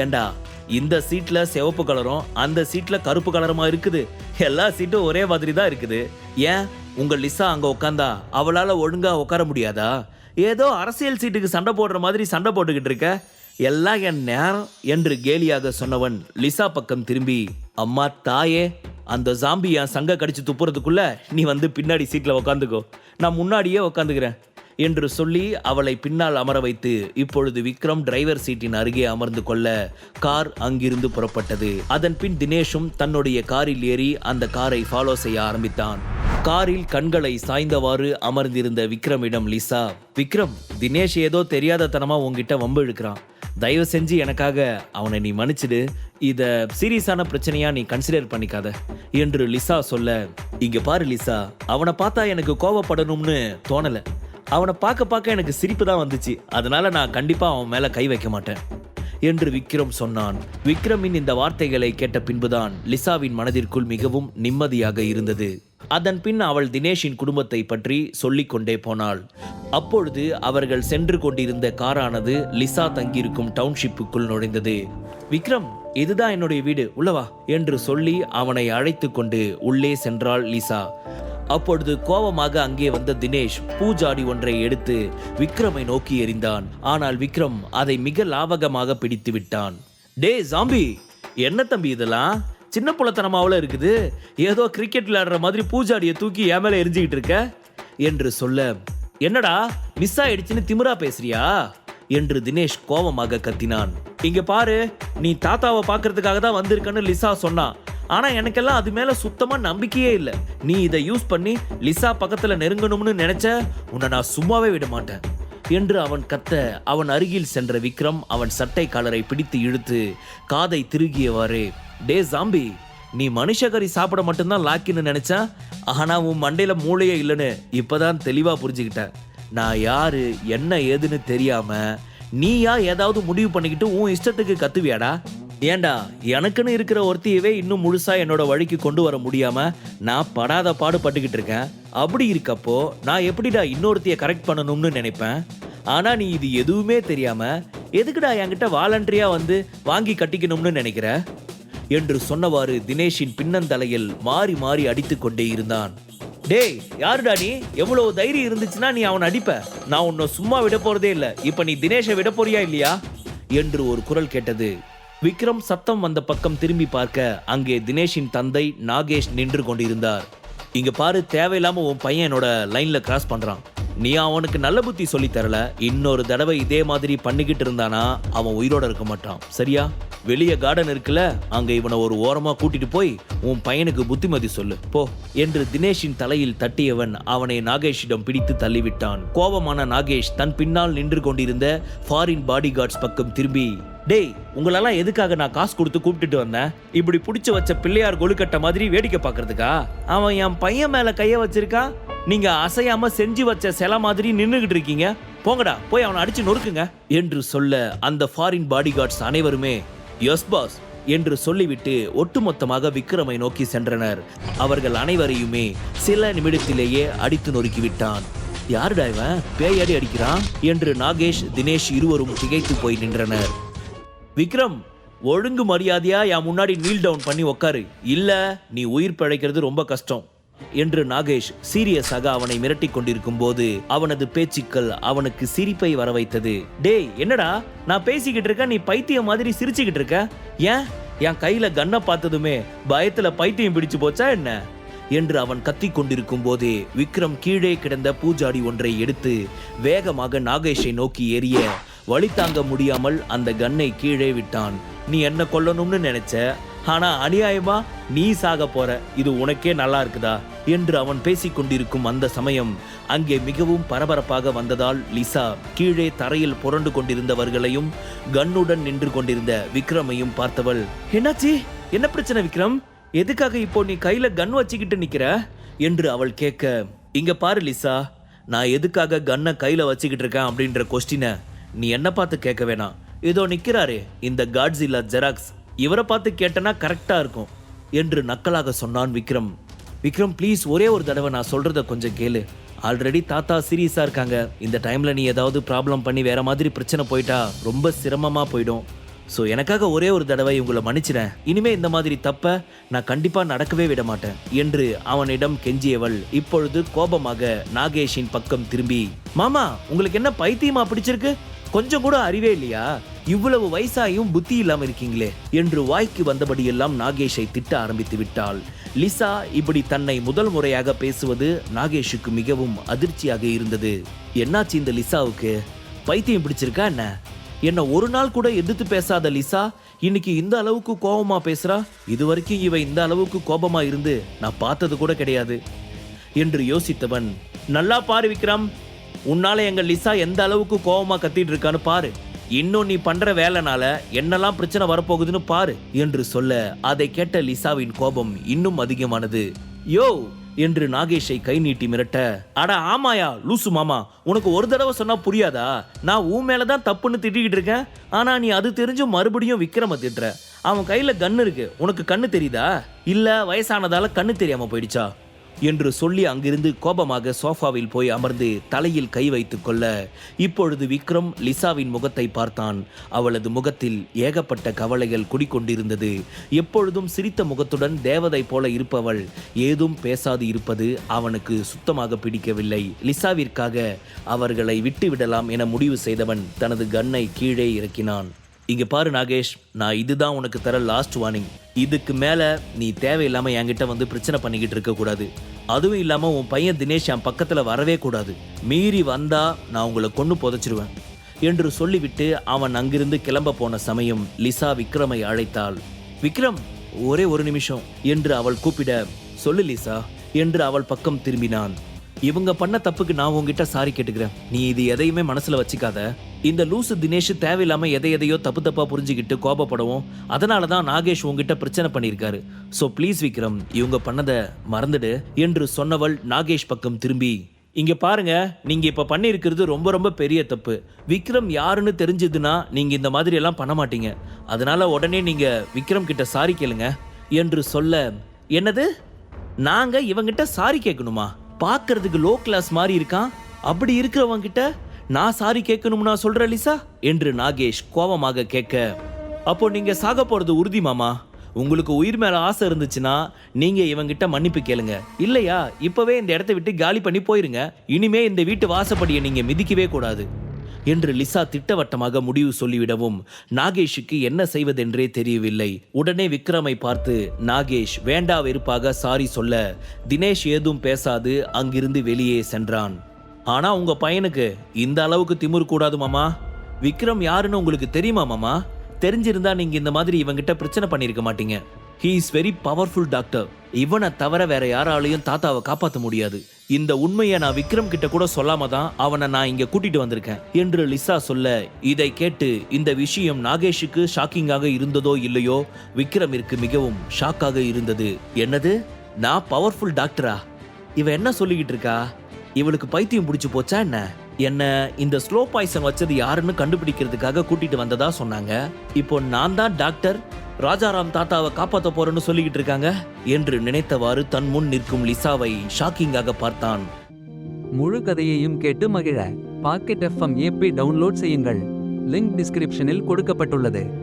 ஏண்டா இந்த சீட்ல சிவப்பு கலரும் அந்த சீட்ல கருப்பு கலருமா இருக்குது? எல்லா சீட்டும் ஒரே மாதிரி தான் இருக்குது. ஏன்? உங்க லிசா அங்க உட்காந்தா அவளால ஒழுங்கா உட்கார முடியாதா? ஏதோ அரசியல் சீட்டுக்கு சண்டை போடுற மாதிரி சண்டை போட்டுக்கிட்டு இருக்க? எல்லாம் என் நேரம் என்று கேலியாக சொன்னவன் லிசா பக்கம் திரும்பி அம்மா தாயே அந்த ஜாம்பி என் சங்க கடிச்சு துப்புறதுக்குள்ள நீ வந்து பின்னாடி சீட்ல உக்காந்துக்கோ. நான் முன்னாடியே உக்காந்துக்கிறேன். என்று சொல்லி அவளை பின்னால் அமர வைத்து இப்பொழுது விக்ரம் டிரைவர் சீட்டின் அருகே அமர்ந்து கொள்ள கார் அங்கிருந்து புறப்பட்டது. அதன் பின் தினேஷும் தன்னுடைய காரில் ஏறி அந்த காரை ஃபாலோ செய்ய ஆரம்பித்தான். காரில் கண்களை சாய்ந்தவாறு அமர்ந்திருந்த விக்ரமிடம் லிசா விக்ரம் தினேஷ் ஏதோ தெரியாதத்தனமா உங்ககிட்ட வம்பு இழுக்கிறான். தயவு செஞ்சு எனக்காக அவனை நீ மன்னிச்சிடு. இதை சீரியஸான பிரச்சனையா நீ கன்சிடர் பண்ணிக்காத என்று லிசா சொல்ல இங்க பாரு லிசா அவனை பார்த்தா எனக்கு கோவப்படணும்னு தோணலை. அவனை பார்க்க பார்க்க எனக்கு சிரிப்பு தான் வந்துச்சு. அதனால நான் கண்டிப்பாக அவன் மேலே கை வைக்க மாட்டேன். என்று விக்ரம் சொன்னான். விக்ரமின் இந்த வார்த்தைகளை கேட்ட பின்புதான் லிசாவின் மனதிற்குள் மிகவும் நிம்மதியாக இருந்தது. அதன் பின் அவள் தினேஷின் குடும்பத்தை பற்றி சொல்லிக்கொண்டே போனாள். அப்பொழுது அவர்கள் சென்று கொண்டிருந்த காரானது லிசா தங்கியிருக்கும் டவுன்ஷிப்புக்குள் நுழைந்தது. விக்ரம் இதுதான் என்னுடைய வீடு. உள்ளவா என்று சொல்லி அவனை அழைத்து கொண்டு உள்ளே சென்றாள் லிசா. அப்பொழுது கோபமாக அங்கே வந்த தினேஷ் பூஜாடி ஒன்றை எடுத்து விக்ரமை நோக்கி எறிந்தான். ஆனால் விக்ரம் அதை மிக லாவகமாக பிடித்து விட்டான். டே ஜாம்பி என்ன தம்பி இதெல்லாம்? சின்ன புலத்தனமாவில் இருக்குது. ஏதோ கிரிக்கெட் விளையாடுற மாதிரி பூஜாடியை தூக்கி என் மேலே எரிஞ்சுக்கிட்டு இருக்க? என்று சொல்ல என்னடா மிஸ் ஆயிடுச்சுன்னு திமிரா பேசுறியா? என்று தினேஷ் கோபமாக கத்தினான். இங்க பாரு நீ தாத்தாவை பார்க்கறதுக்காக தான் வந்திருக்கன்னு லிசா சொன்னான் ஆனால் எனக்கெல்லாம் அது மேலே சுத்தமாக நம்பிக்கையே இல்லை. நீ இதை யூஸ் பண்ணி லிசா பக்கத்தில் நெருங்கணும்னு நினச்ச உன்னை நான் சும்மாவே விட மாட்டேன். என்று அவன் கத்த அவன் அருகில் சென்ற விக்ரம் அவன் சட்டை காலரை பிடித்து இழுத்து காதை திருகியவாறு டே ஜாம்பி நீ மனுஷகரி சாப்பிட மட்டும்தான் லாக்கின்னு நினச்சா? ஆனா உன் மண்டையில மூளையே இல்லைன்னு இப்போதான் தெளிவாக புரிஞ்சுக்கிட்டேன். நான் யாரு என்ன ஏதுன்னு தெரியாம நீயா ஏதாவது முடிவு பண்ணிக்கிட்டு உன் இஷ்டத்துக்கு கத்துவியாடா? ஏண்டா எனக்குன்னு இருக்கிற ஒருத்தியவே இன்னும் முழுசா என்னோட வழிக்கு கொண்டு வர முடியாம நான் படாத பாடு பட்டுக்கிட்டு இருக்கேன். அப்படி இருக்கப்போ நான் எப்படிடா இன்னொருத்திய கரெக்ட் பண்ணணும்னு நினைப்பேன்? ஆனா நீ இது எதுவுமே தெரியாம எதுக்குடா என்கிட்ட வாலண்டரியா வந்து வாங்கி கட்டிக்கணும்னு நினைக்கிற? என்று சொன்னவாறு தினேஷின் பின்னந்தலையில் மாறி மாறி அடித்து கொண்டே இருந்தான். டேய் யாருடா நீ? எவ்வளவு தைரியம் இருந்துச்சுன்னா நீ அவனை அடிப்ப. நான் உன்னை சும்மா விட போறதே இல்ல. இப்ப நீ தினேஷை விட போறியா இல்லையா? என்று ஒரு குரல் கேட்டது. விக்ரம் சத்தம் வந்த பக்கம் திரும்பி பார்க்க அங்கே தினேஷின் தந்தை நாகேஷ் நின்று கொண்டிருந்தார். இங்க பாரு தேவையில்லாம உன் பையன் என்னோட லைன்ல கிராஸ் பண்றான். நீ அவனுக்கு நல்ல புத்தி சொல்லி தரல. இன்னொரு தடவை இதே மாதிரி பண்ணிக்கிட்டு இருந்தானா அவன் உயிரோட இருக்க மாட்டான். சரியா? வெளியே கார்டன் இருக்குல்ல அங்க இவனை ஒரு ஓரமா கூட்டிட்டு போய் உன் பையனுக்கு புத்திமதி சொல்லு. போ. என்று தினேஷின் தலையில் தட்டியவன் அவனை நாகேஷிடம் பிடித்து தள்ளிவிட்டான். கோபமான நாகேஷ் தன் பின்னால் நின்று கொண்டிருந்த ஃபாரின் பாடி கார்ட்ஸ் பக்கம் திரும்பி டேய் உங்களெல்லாம் எதுக்காக நான் காசு கொடுத்து கூப்பிட்டுட்டு வந்தேன்? இப்படி பிடிச்சி வச்ச பிள்ளையார் கொழுக்கட்டை மாதிரி வேடிக்கை பார்க்கறதுக்கா? அவன் என் பையன் மேல கைய வச்சிருக்கா? நீங்க அசையாம செஞ்சு வச்ச சிலை மாதிரி நின்றுகிட்டு இருக்கீங்க. போங்கடா போய் அவனை அடிச்சு நொறுக்குங்க. என்று சொல்ல அந்த ஃபாரின் பாடி கார்ட்ஸ் அனைவருமே எஸ் பாஸ் என்று சொல்லிவிட்டு ஒட்டுமொத்தமாக விக்ரமை நோக்கி சென்றனர். அவர்கள் அனைவரையுமே சில நிமிடத்திலேயே அடித்து நொறுக்கிவிட்டான். யாருடா இவன்? பேயடி அடிக்கிறான்? என்று நாகேஷ் தினேஷ் இருவரும் திகைத்து போய் நின்றனர். விக்ரம் ஒழுங்கு மரியாதையா என் முன்னாடி நீல் டவுன் பண்ணி உக்காரு. இல்ல நீ உயிர் பிழைக்கிறது ரொம்ப கஷ்டம் என்று நாகேஷ் சீரியஸாக அவனை மிரட்டி கொண்டிருக்கும் போது அவனது பேச்சுக்கள் அவனுக்கு சிரிப்பை வர வைத்தது. டேய் என்னடா? நான் பேசிக்கிட்டு இருக்க நீ பைத்தியம் மாதிரி சிரிச்சுக்கிட்டு இருக்க? ஏன்? என் கையில கன்னை பார்த்ததுமே பயத்துல பைத்தியம் பிடிச்சு போச்சா என்ன? என்று அவன் கத்தி கொண்டிருக்கும் போதே விக்ரம் கீழே கிடந்த பூஜாடி ஒன்றை எடுத்து வேகமாக நாகேஷை நோக்கி எறிய வழி தாங்க முடியாமல் அந்த கன்னை கீழே விட்டான். நீ என்ன கொல்லணும்னு நினைச்ச? ஆனா அநியாயமா? நீ சாக போற. இது உனக்கே நல்லா இருக்குதா? என்று அவன் பேசிக் கொண்டிருக்கும் அந்த சமயம் அங்கே மிகவும் பரபரப்பாக வந்ததால் லிசா கீழே தரையில் புரண்டு கொண்டிருந்தவர்களையும் கன்னுடன் நின்று கொண்டிருந்த விக்ரமையும் பார்த்தவள் என்னாச்சி? என்ன பிரச்சனை விக்ரம்? எதுக்காக இப்போ நீ கையில கன் வச்சுக்கிட்டு நிக்கிற? என்று அவள் கேட்க இங்க பாரு லிசா நான் எதுக்காக கன்னை கையில வச்சுக்கிட்டு இருக்கேன்? அப்படின்ற கொஸ்டினை நீ என்ன பார்த்து கேட்க வேணாம். இதோ நிற்கிறாரே இந்த காட்ஸில்லா ஜெராக்ஸ் இவரை பார்த்து கேட்டனா கரெக்டாக இருக்கும் என்று நக்கலாக சொன்னான் விக்ரம். விக்ரம் ப்ளீஸ் ஒரே ஒரு தடவை நான் சொல்கிறத கொஞ்சம் கேளு. ஆல்ரெடி தாத்தா சீரியஸாக இருக்காங்க. இந்த டைமில் நீ ஏதாவது ப்ராப்ளம் பண்ணி வேற மாதிரி பிரச்சனை போயிட்டா ரொம்ப சிரமமாக போயிடும். ஸோ எனக்காக ஒரே ஒரு தடவை இவங்களை மன்னிச்சிடேன் இனிமே இந்த மாதிரி தப்ப நான் கண்டிப்பாக நடக்கவே விட மாட்டேன் என்று அவனிடம் கெஞ்சியவள். இப்பொழுது கோபமாக நாகேஷின் பக்கம் திரும்பி மாமா உங்களுக்கு என்ன பைத்தியமா பிடிச்சிருக்கு? கொஞ்சம் கூட அறிவே இல்லையா? இவ்வளவு வயசாயும் புத்தி இல்லாம இருக்கீங்களே என்று வாய்க்கு வந்தபடியெல்லாம் நாகேஷை திட்ட ஆரம்பித்து விட்டாள். லிசா இப்படி தன்னை முதல் முறையாக பேசுவது நாகேஷுக்கு மிகவும் அதிர்ச்சியாக இருந்தது. என்னாச்சு இந்த லிசாவுக்கு? பைத்தியம் பிடிச்சிருக்கா என்ன? என்ன ஒரு நாள் கூட எதிர்த்து பேசாத லிசா இன்னைக்கு இந்த அளவுக்கு கோபமா பேசுறா? இது வரைக்கும் இவ இந்த அளவுக்கு கோபமா இருந்து நான் பார்த்தது கூட கிடையாது. என்று யோசித்தவன் நல்லா பாரு விக்ரம் உன்னால எங்க லிசா எந்த அளவுக்கு கோபமா கத்திட்டு இருக்கான்னு பாரு. இன்னும் நீ பண்ற வேலைனால என்னெல்லாம் பிரச்சனை வரப்போகுதுன்னு பாரு என்று சொல்ல அதை கேட்ட லிசாவின் கோபம் இன்னும் அதிகமானது. யோ! என்று நாகேஷை கை நீட்டி மிரட்ட அட ஆமாயா லூசு மாமா உனக்கு ஒரு தடவை சொன்னா புரியாதா? நான் உன் மேலதான் தப்புன்னு திட்டிக்கிட்டு இருக்கேன். ஆனா நீ அது தெரிஞ்சும் மறுபடியும் விக்ரம திட்டுற. அவன் கையில கண்ணு இருக்கு. உனக்கு கண்ணு தெரியுதா? இல்ல வயசானதால கண்ணு தெரியாம போயிடுச்சா? என்று சொல்லி அங்கிருந்து கோபமாக சோஃபாவில் போய் அமர்ந்து தலையில் கை வைத்துக் கொள்ள இப்பொழுது விக்ரம் லிசாவின் முகத்தை பார்த்தான். அவளது முகத்தில் ஏகப்பட்ட கவலைகள் குடிக்கொண்டிருந்தது எப்பொழுதும் சிரித்த முகத்துடன் தேவதை போல இருப்பவள் ஏதும் பேசாது இருப்பது அவனுக்கு சுத்தமாக பிடிக்கவில்லை. லிசாவிற்காக அவர்களை விட்டுவிடலாம் என முடிவு செய்தவன் தனது கன்னை கீழே இறக்கினான். இங்க பாரு நாகேஷ் நான் இதுதான் உனக்கு தர லாஸ்ட் வார்னிங் இதுக்கு மேல நீ தேவையில்லாம என்கிட்ட வந்து பிரச்சனை பண்ணிக்கிட்டு இருக்க கூடாது. அதுவும் இல்லாம உன் பையன் தினேஷ் என் பக்கத்துல வரவே கூடாது. மீறி வந்தா நான் உங்களை கொண்டு புதைச்சிருவேன். என்று சொல்லிவிட்டு அவன் அங்கிருந்து கிளம்ப போன சமயம் லிசா விக்ரமை அழைத்தாள். விக்ரம் ஒரே ஒரு நிமிஷம் என்று அவள் கூப்பிட சொல்லு லிசா என்று அவள் பக்கம் திரும்பினான். இவங்க பண்ண தப்புக்கு நான் உங்ககிட்ட சாரி கேட்டுக்கிறேன். நீ இது எதையுமே மனசுல வச்சுக்காத. இந்த லூசு தினேஷ் தேவையில்லாம எதை எதையோ தப்பு தப்பா புரிஞ்சுக்கிட்டு கோபப்படவும். அதனால தான் நாகேஷ் உங்ககிட்ட பிரச்சனை பண்ணியிருக்காரு. ஸோ ப்ளீஸ் விக்ரம் இவங்க பண்ணதை மறந்துடு என்று சொன்னவள் நாகேஷ் பக்கம் திரும்பி. இங்க பாருங்க நீங்க இப்ப பண்ணியிருக்கிறது ரொம்ப ரொம்ப பெரிய தப்பு. விக்ரம் யாருன்னு தெரிஞ்சதுன்னா நீங்க இந்த மாதிரி எல்லாம் பண்ண மாட்டீங்க. அதனால உடனே நீங்க விக்ரம் கிட்ட சாரி கேளுங்க என்று சொல்ல என்னது? நாங்க இவங்கிட்ட சாரி கேட்கணுமா? பார்க்கறதுக்கு லோ கிளாஸ் மாதிரி இருக்கான். அப்படி இருக்கிறவங்க கிட்ட நான் சாரி கேட்கணும்னா சொல்றேன் லிசா என்று நாகேஷ் கோபமாக கேட்க அப்போ நீங்க சாக போறது உறுதி மாமா. உங்களுக்கு உயிர் மேல ஆசை இருந்துச்சுன்னா நீங்க இவங்கிட்ட மன்னிப்பு கேளுங்க. இல்லையா? இப்பவே இந்த இடத்த விட்டு காலி பண்ணி போயிருங்க. இனிமே இந்த வீட்டு வாசப்படியை நீங்க மிதிக்கவே கூடாது. என்று லிசா திட்டவட்டமாக முடிவு சொல்லிவிடவும் நாகேஷுக்கு என்ன செய்வதென்றே தெரியவில்லை. உடனே விக்ரமை பார்த்து நாகேஷ் வேண்டா வெறுப்பாக சாரி சொல்ல. தினேஷ் ஏதும் பேசாது அங்கிருந்து வெளியே சென்றான். ஆனா உங்க பையனுக்கு இந்த அளவுக்கு திமிரு கூடாது மாமா. விக்ரம் யாருன்னு உங்களுக்கு தெரியுமா மாமா? தெரிஞ்சிருந்தா நீங்க இந்த மாதிரி இவங்கிட்ட பிரச்சனை பண்ணிருக்க மாட்டீங்க. He is very powerful doctor இவனை தவிர வேற யாராலையும் தாத்தாவை காப்பாற்ற முடியாது. இந்த உண்மையை நான் விக்ரம் கிட்ட கூட சொல்லாம தான் அவனை நான் இங்க கூட்டிட்டு வந்திருக்கேன் என்று லிசா சொல்ல இதை கேட்டு இந்த விஷயம் நாகேஷுக்கு ஷாக்கிங்காக இருந்ததோ இல்லையோ விக்ரமிற்கு மிகவும் ஷாக்காக இருந்தது. என்னது? நான் பவர்ஃபுல் டாக்டரா இவ என்ன சொல்லிக்கிட்டு இருக்கா? இவளுக்கு பைத்தியம் பிடிச்சி போச்சா என்ன? என்ன இந்த ஸ்லோ பாய்சன் வச்சது யாருன்னு கண்டுபிடிக்கிறதுக்காக கூட்டிட்டு வந்ததா சொன்னாங்க? இப்போ நான் தான் டாக்டர் ராஜாராம் தாத்தாவை காப்பாத்த போறேன்னு சொல்லிக்கிட்டு இருக்காங்க என்று நினைத்தவாறு தன் முன் நிற்கும் லிசாவை ஷாக்கிங்காக பார்த்தான். முழு கதையையும் கேட்டு மகிழ. பாக்கெட் எஃப்எம் ஏபி டவுன்லோட் செய்யுங்கள். லிங்க் டிஸ்கிரிப்ஷனில் கொடுக்கப்பட்டுள்ளது.